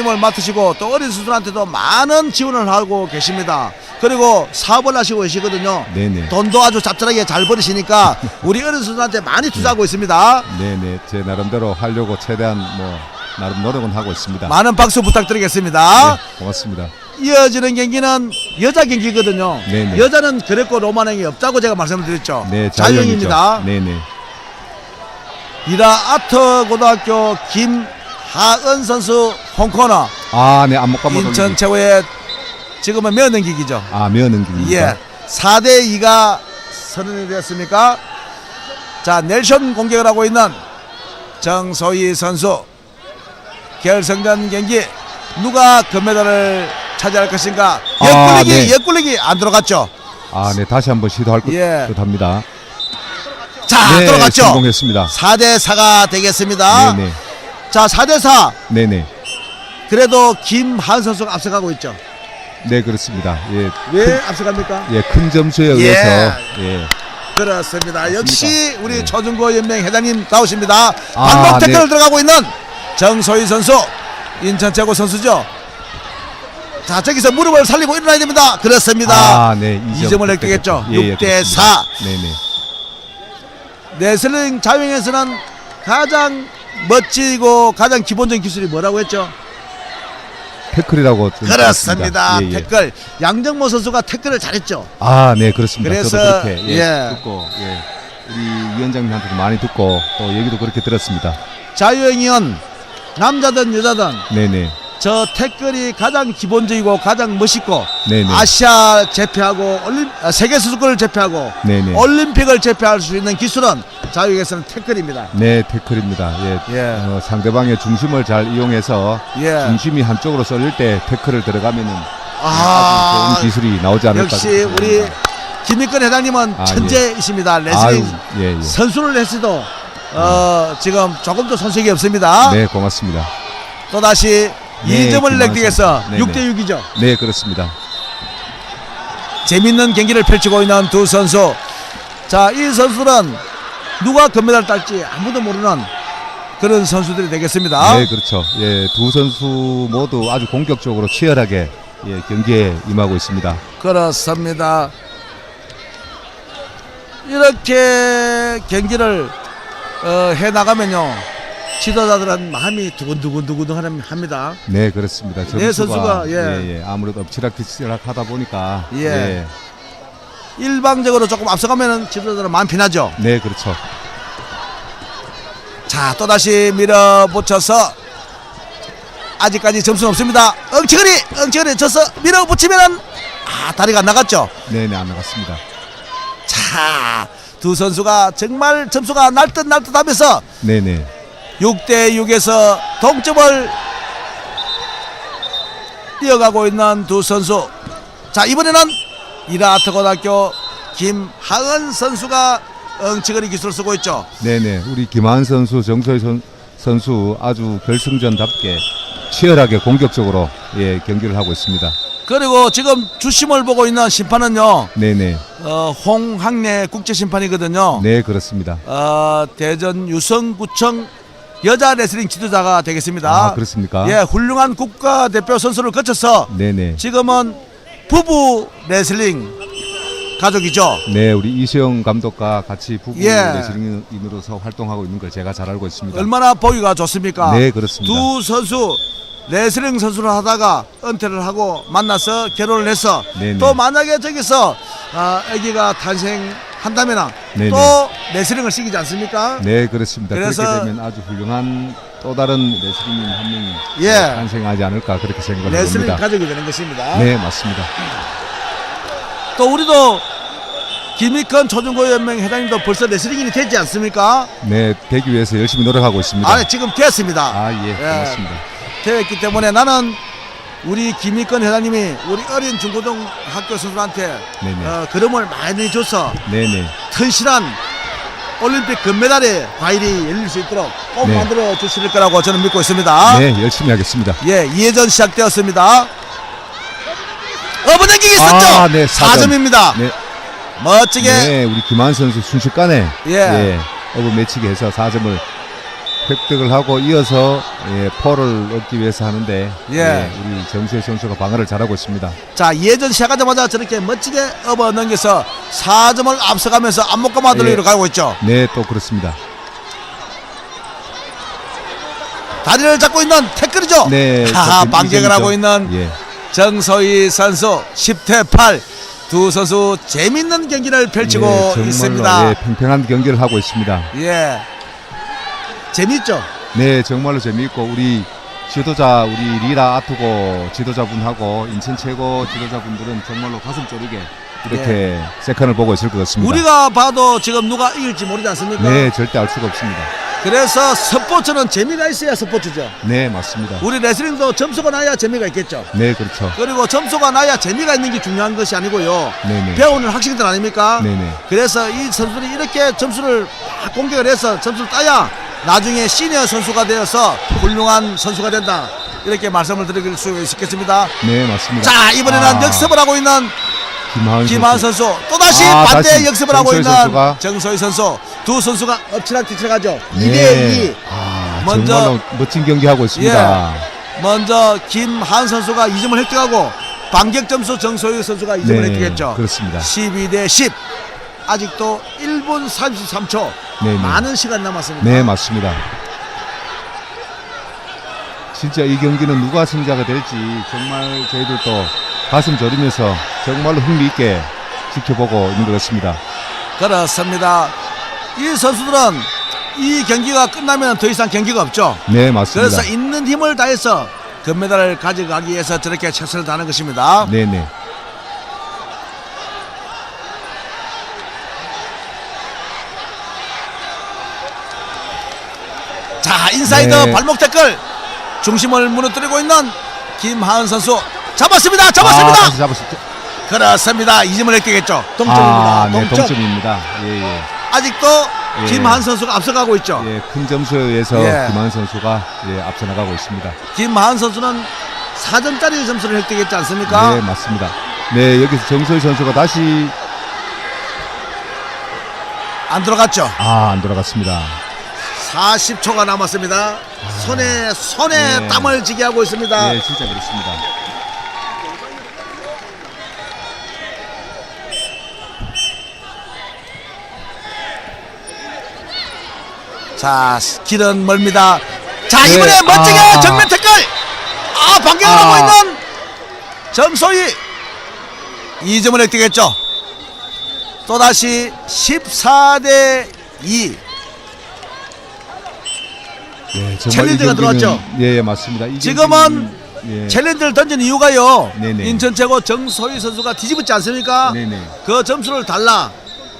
회장님을 맡으시고 또 어린 선수들한테도 많은 지원을 하고 계십니다. 그리고 사업을 하시고 계시거든요. 네네. 돈도 아주 짭짤하게 잘 버리시니까 우리 어린 선수들한테 많이 투자하고 있습니다. 네네. 제 나름대로 하려고 최대한 뭐 나름 노력은 하고 있습니다. 많은 박수 부탁드리겠습니다. 네, 고맙습니다. 이어지는 경기는 여자 경기거든요. 네네. 여자는 그랬고 로마행이 없다고 제가 말씀드렸죠. 네, 자유형입니다. 네네. 이라 아트 고등학교 김 하은 선수 홈코너 아, 네. 안목 감독 인천 최고의 지금은 몇 넘기기죠. 아, 면은 기입니다. 예. 4대 2가 선언이 되었습니까? 자, 넬션 공격을 하고 있는 정소희 선수 결승전 경기 누가 금메달을 차지할 것인가? 아, 옆굴리기, 네. 옆굴리기 안 들어갔죠. 아, 네. 다시 한번 시도할 것 예. 듯합니다. 자, 네, 들어갔죠. 성공했습니다. 4대 4가 되겠습니다. 네 네. 자, 4대 4. 네네. 그래도 김한 선수가 앞서가고 있죠. 네, 그렇습니다. 예. 왜 앞서갑니까? 예, 큰 점수에 의해서 예. 그렇습니다. 역시 우리 네. 초중고 연맹 회장님 나오십니다. 아, 반복 태클 네. 들어가고 있는 정소희 선수 인천 최고 선수죠. 자 저기서 무릎을 살리고 일어나야 됩니다. 그렇습니다. 아, 네. 이 점을 획득했죠. 예, 예, 6대 그렇습니다. 4. 네네. 레슬링 자유형에서는 가장 멋지고 가장 기본적인 기술이 뭐라고 했죠? 태클이라고 좀 그렇습니다. 예, 예. 태클. 양정모 선수가 태클을 잘했죠. 아, 네, 그렇습니다. 그래서, 저도 그렇게 예, 예. 듣고 예. 우리 위원장님한테도 많이 듣고 또 얘기도 그렇게 들었습니다. 자유형이면 남자든 여자든 네 네. 저 태클이 가장 기본적이고 가장 멋있고 네네. 아시아 제패하고 올림, 아, 세계 선수권을 제패하고 네네. 올림픽을 제패할 수 있는 기술은 자유에서는 태클입니다. 네, 태클입니다. 예. 예. 어, 상대방의 중심을 잘 이용해서 예. 중심이 한쪽으로 쏠릴 때 태클을 들어가면은 아, 좋은 기술이 나오지 않을까. 역시. 우리 김익근 회장님은 아, 천재이십니다. 아유, 레슬링 예, 예. 선수를 했어도 어, 지금 조금도 손색이 없습니다. 네, 고맙습니다. 또 다시 네, 2점을 김한선. 획득해서 네네. 6대 6이죠. 네, 그렇습니다. 재밌는 경기를 펼치고 있는 두 선수. 자, 이 선수는 누가 금메달 딸지 아무도 모르는 그런 선수들이 되겠습니다. 네, 그렇죠. 예, 두 선수 모두 아주 공격적으로 치열하게 예, 경기에 임하고 있습니다. 그렇습니다. 이렇게 경기를 어, 해 나가면요. 지도자들은 마음이 두근두근두근 합니다. 네, 그렇습니다. 네, 선수가, 예. 예, 예, 아무래도 엎치락뒤치락 하다 보니까 예. 일방적으로 조금 앞서가면 지도자들은 마음 피나죠. 네, 그렇죠. 자, 또다시 밀어붙여서 아직까지 점수는 없습니다. 엉치거리, 엉치거리 져서 밀어붙이면은 아, 다리가 안 나갔죠. 네, 네, 안 나갔습니다. 자, 두 선수가 정말 점수가 날듯 날듯 하면서 네, 네. 6대 6에서 동점을 이어가고 있는 두 선수. 자, 이번에는 이라트 고등학교 김하은 선수가 엉치거리 기술을 쓰고 있죠. 네, 네. 우리 김한 선수, 정소희 선, 선수 아주 결승전답게 치열하게 공격적으로 예, 경기를 하고 있습니다. 그리고 지금 주심을 보고 있는 심판은요. 네, 네. 어, 홍학래 국제 심판이거든요. 네, 그렇습니다. 어, 대전 유성구청 여자 레슬링 지도자가 되겠습니다. 아, 그렇습니까? 예, 훌륭한 국가 대표 선수를 거쳐서 네, 네. 지금은 부부 레슬링 가족이죠. 네, 우리 이시영 감독과 같이 부부 예. 레슬링인으로서 활동하고 있는 걸 제가 잘 알고 있습니다. 얼마나 보기가 좋습니까? 네, 그렇습니다. 두 선수 레슬링 선수를 하다가 은퇴를 하고 만나서 결혼을 해서 네네. 또 만약에 저기서 아, 아기가 탄생 한다면 네네. 또 레슬링을 시키지 않습니까? 네, 그렇습니다. 그래서- 그렇게 되면 아주 훌륭한 또 다른 레슬링인 한 명이 예. 탄생하지 않을까 그렇게 생각을 레슬링 합니다. 가족이 되는 것입니다. 네, 맞습니다. 또 우리도 김익헌 초중고연맹 회장님도 벌써 레슬링인이 되지 않습니까? 네, 되기 위해서 열심히 노력하고 있습니다. 아, 지금 됐습니다. 아, 예, 고맙습니다. 되었기 때문에 나는 우리 김익건 회장님이 우리 어린 중고등학교 선수한테 네네. 어, 그름을 많이 줘서 네, 네. 튼실한 올림픽 금메달의 과일이 열릴 수 있도록 꼭 네. 만들어 주실 거라고 저는 믿고 있습니다. 네, 열심히 하겠습니다. 예, 2회전 시작되었습니다. 어부당기기 있었죠? 아, 네, 사점. 4점 입니다. 네, 멋지게 네, 우리 김한 선수 순식간에 예. 예, 어부 매치기 해서 4점을 획득을 하고 이어서 예, 폴을 얻기 위해서 하는데 예. 우리 정수희 선수가 방어를 잘하고 있습니다. 자 예전 시작하자마자 저렇게 멋지게 업어 넘겨서 4점을 앞서가면서 안목가마들로 예. 가고 있죠. 네, 또 그렇습니다. 다리를 잡고 있는 태클이죠. 네, 하하, 저 반격을. 하고 있는 예. 정서희 선수 10대 8. 두 선수 재밌는 경기를 펼치고 예, 정말로, 있습니다. 예, 팽팽한 경기를 하고 있습니다. 예. 재밌죠? 네, 정말로 재미있고 우리 지도자 우리 리라 아투고 지도자분하고 인천 최고 지도자분들은 정말로 가슴 졸이게 이렇게 세컨을 보고 있을 것 같습니다. 우리가 봐도 지금 누가 이길지 모르지 않습니까? 네, 절대 알 수가 없습니다. 그래서 스포츠는 재미가 있어야 스포츠죠. 네, 맞습니다. 우리 레슬링도 점수가 나야 재미가 있겠죠. 네, 그렇죠. 그리고 점수가 나야 재미가 있는 게 중요한 것이 아니고요. 네네. 배우는 학생들 아닙니까? 네네. 그래서 이 선수들이 이렇게 점수를 막 공격을 해서 점수를 따야 나중에 시니어 선수가 되어서 훌륭한 선수가 된다. 이렇게 말씀을 드릴 수 있겠습니다. 네, 맞습니다. 자, 이번에는 아, 역습을 하고 있는 김하은 김한 선수. 선수 또다시 아, 반대 다시 역습을 하고 정소희 있는 선수가. 정소희 선수 두 선수가 엎치락뒤치락하죠. 네. 2대 2 아, 먼저- 정말로 멋진 경기 하고 있습니다. 먼저 김한 선수가 2점을 획득하고 반격 점수 정소희 선수가 2점을 네, 획득했죠. 그렇습니다. 12 대 10 아직도 1분 33초 네, 네. 많은 시간 남았습니다. 네, 맞습니다. 진짜 이 경기는 누가 승자가 될지 정말 저희들도 가슴 졸이면서 정말로 흥미있게 지켜보고 있는 것 같습니다. 그렇습니다. 이 선수들은 이 경기가 끝나면 더 이상 경기가 없죠. 네, 맞습니다. 그래서 있는 힘을 다해서 금메달을 가져가기 위해서 저렇게 최선을 다하는 것입니다. 네, 네. 자 인사이드 네. 발목 태클 중심을 무너뜨리고 있는 김하은 선수 잡았습니다. 잡았습니다. 아, 다시 잡았습니다. 그렇습니다. 2점을 획득했죠. 동점입니다. 아, 네, 동점. 동점입니다. 예, 예. 아직도 예. 김하은 선수가 앞서가고 있죠. 예, 큰 점수에 의해서 예. 김한 선수가 예, 앞서 나가고 있습니다. 김하은 선수는 4점짜리 점수를 획득했지 않습니까? 네, 맞습니다. 네, 여기서 정소희 선수가 다시 안 들어갔죠. 아, 안 돌아갔습니다. 40초가 남았습니다. 손에 손에 네. 땀을 지게 하고 있습니다. 네, 진짜 그렇습니다. 자 길은 멀니다. 자 네, 이번에 멋지게 아. 정면 태클. 아 반격을 아. 하고 있는 정소희 2점을 획득했죠. 또다시 14대 2. 예, 챌린저가 들어왔죠? 예, 예, 맞습니다. 이 지금은 예, 챌린저를 던진 이유가요. 네네. 인천 최고 정소희 선수가 뒤집었지 않습니까? 네네. 그 점수를 달라.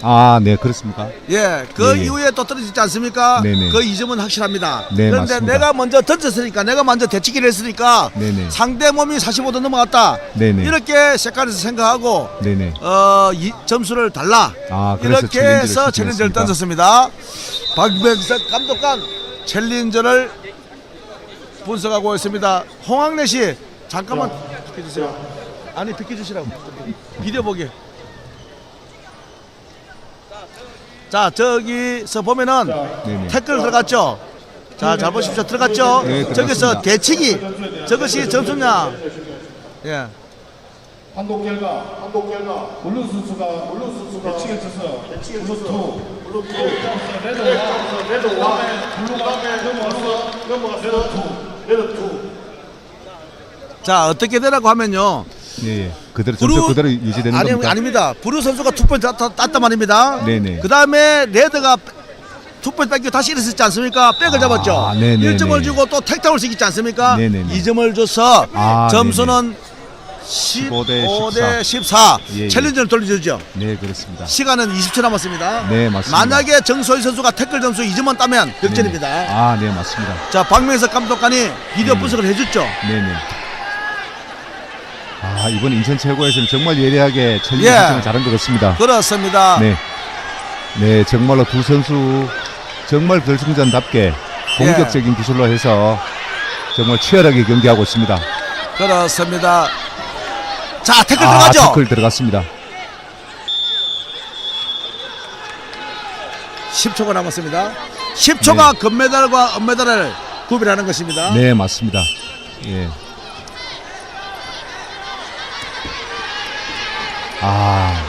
아, 네, 그렇습니까? 예, 그 예, 예. 이후에 또 떨어지지 않습니까? 네네. 그 이점은 확실합니다. 네, 그런데 맞습니다. 내가 먼저 던졌으니까, 내가 먼저 대치기를 했으니까 네네. 상대 몸이 45도 넘어갔다. 네네. 이렇게 색깔에서 생각하고 네네. 어, 이 점수를 달라. 아, 이렇게 해서 챌린저를? 던졌습니다. 박명석 감독관 챌린저를 분석하고 있습니다. 홍학래 씨 잠깐만 비켜주세요. 아니 비켜주시라고 비디오 보게. 자 저기서 보면은 네네. 태클 들어갔죠. 자 잘 보십시오 들어갔죠. 네, 저기서 들어갔습니다. 대치기 저것이 점수냐. 예. 판독 결과, 판독 결과, 블루 선수가 블루 선수가 대치에 쳐서 대치에 투, 블루 투, 레드 원, 레드 원, 블루가 넘어가서 넘어가서 레드 투, 레드 투. 자 어떻게 되라고 하면요. 예, 예. 그대로 점수 그대로 유지되는 아니, 겁니까? 아닙니다. 브루 선수가 땄- 땄단 말입니다. 네네. 그 다음에 레드가 투포인트 뺏기고 다시 일어섰지 않습니까? 백을 아, 잡았죠. 네네네. 1점을 주고 또 택타올 시키지 않습니까? 네네네. 2점을 줘서 아, 점수는 15 대 15대 14. 예, 예. 챌린저를 돌려주죠. 네, 그렇습니다. 시간은 20초 남았습니다. 네, 맞습니다. 만약에 정소희 선수가 태클 점수 2점만 따면 역전입니다. 네네. 아, 네, 맞습니다. 자, 박명석 감독관이 비디오 음. 분석을 해줬죠. 네 네. 아, 이번 인천 최고에서는 정말 예리하게 챌린지 예. 설정을 잘한 것 같습니다. 그렇습니다. 네. 네, 정말로 두 선수 정말 결승전답게 공격적인 기술로 해서 정말 치열하게 경기하고 있습니다. 그렇습니다. 자, 태클 아, 들어가죠. 태클 들어갔습니다. 10초가 남았습니다. 10초가 금메달과 은메달을 구별하는 것입니다. 네, 맞습니다. 예. 아,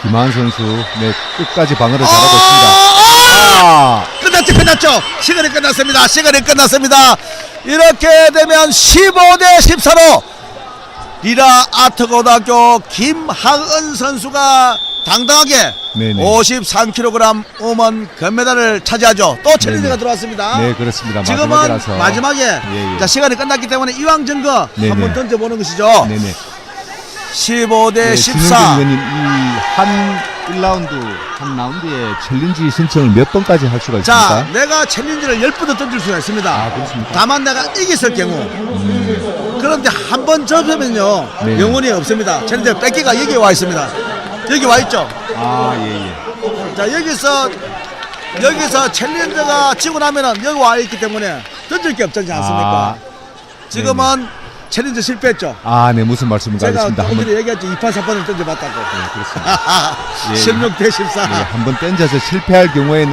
김한 선수, 네, 끝까지 방어를 잘하고 있습니다. 아, 끝났죠, 끝났죠. 시간이 끝났습니다. 시간이 끝났습니다. 이렇게 되면 15대 14로 리라 아트고등학교 김하은 선수가 당당하게 네네. 53kg 우먼 금메달을 차지하죠. 또 챌린저가 네네. 들어왔습니다. 네, 그렇습니다. 지금은 마지막이라서. 마지막에 예, 예. 자 시간이 끝났기 때문에 이왕 증거. 한번 던져보는 것이죠. 네네. 15대 네, 14. 김영준 의원님, 이한 1라운드, 한 라운드에 챌린지 신청을 몇 번까지 할 수가 있습니까? 자, 내가 챌린지를 10번도 던질 수가 있습니다. 아, 그렇습니까? 다만 내가 이겼을 경우. 그런데 한 번 접으면요. 네. 영혼이 없습니다. 챌린지 뺏기가 여기 와 있습니다. 여기 와 있죠. 아, 예, 예. 자, 여기서 여기서 챌린저가 치고 나면은 여기 와 있기 때문에 던질 게 없지 않습니까? 아, 지금은 챌린저 실패했죠. 아, 네, 무슨 말씀인가 제가 알겠습니다. 한번, 전에 얘기했죠. 2판 4판을 던져봤다고. 네, 그렇습니다. 예. 16 대 14. 예, 한번 던져서 실패할 경우에는